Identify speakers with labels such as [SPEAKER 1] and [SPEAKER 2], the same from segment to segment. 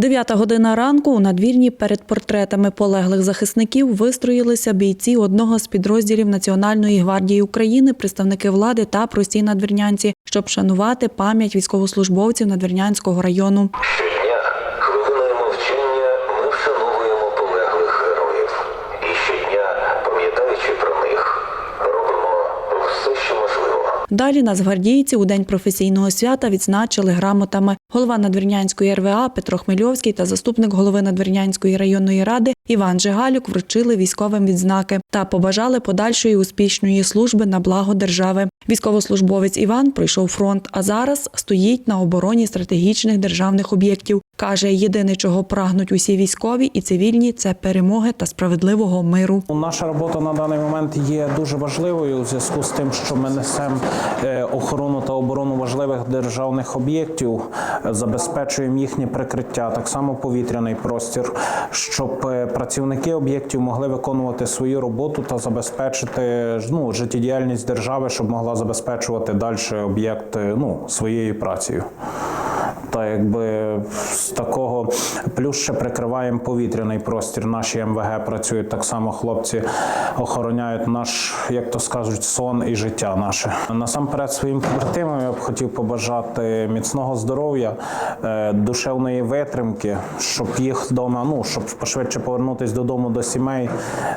[SPEAKER 1] Дев'ята година ранку у надвірні перед портретами полеглих захисників вистроїлися бійці одного з підрозділів Національної гвардії України, представники влади та прості надвірнянці, щоб шанувати пам'ять військовослужбовців Надвірнянського району. Далі нацгвардійці у день професійного свята відзначили грамотами голова Надвірнянської РВА Петро Хмельовський та заступник голови Надвірнянської районної ради Іван Жигалюк вручили військовим відзнаки та побажали подальшої успішної служби на благо держави. Військовослужбовець Іван пройшов фронт, а зараз стоїть на обороні стратегічних державних об'єктів. Каже, єдине, чого прагнуть усі військові і цивільні, це перемоги та справедливого миру.
[SPEAKER 2] Наша робота на даний момент є дуже важливою у зв'язку з тим, що ми несемо е, охорону та оборону важливих державних об'єктів, забезпечуємо їхнє прикриття, так само повітряний простір, щоб е, працівники об'єктів могли виконувати свою роботу та забезпечити ну, життєдіяльність держави, щоб могла забезпечувати далі об'єкт е, ну, своєю працею. Та якби з такого плюс ще прикриваємо повітряний простір. Наші МВГ працюють так само. Хлопці охороняють наш, як то скажуть, сон і життя наше. Насамперед своїм побратимам я б хотів побажати міцного здоров'я, е, душевної витримки, щоб їх вдома, ну щоб пошвидше повернутися додому до сімей.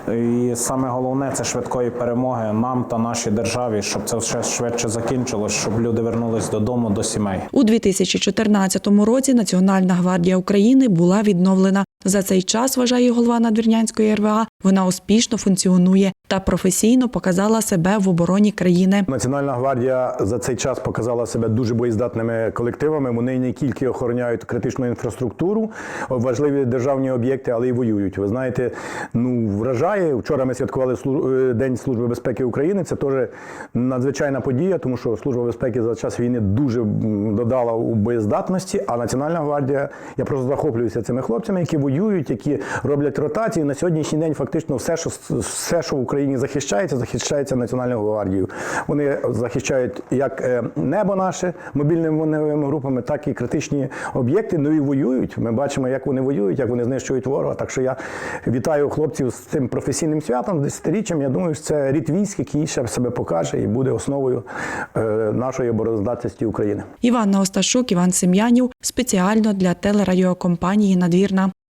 [SPEAKER 2] І саме головне це швидкої перемоги нам та нашій державі, щоб це все швидше закінчилось, щоб люди вернулись додому до сімей.
[SPEAKER 1] У 2014 році Національна гвардія України була відновлена. За цей час, вважає голова Надвірнянської РВА, вона успішно функціонує та професійно показала себе в обороні країни.
[SPEAKER 3] Національна гвардія за цей час показала себе дуже боєздатними колективами. Вони не тільки охороняють критичну інфраструктуру, важливі державні об'єкти, але й воюють. Ви знаєте, ну вражає. Вчора ми святкували е, День служби безпеки України. Це теж надзвичайна подія, тому що служба безпеки за час війни дуже додала у боєздатності. А Національна гвардія, я просто захоплююся цими хлопцями, які воюють, які роблять ротації. На сьогоднішній день фактично все, що все, що в Україні захищається, захищається Національною гвардією. Вони захищають як е, небо наше мобільними вогневими групами, так і критичні об'єкти. Ну і воюють. Ми бачимо, як вони воюють, як вони знищують ворога. Так що я вітаю хлопців з цим професійним святом, десятиріччям. Я думаю, що це рід військ, який ще себе покаже і буде основою е, нашої обороноздатності України.
[SPEAKER 1] Іванна Осташук, Іван Сем'янів спеціально для телерадіокомпанії Надвірна.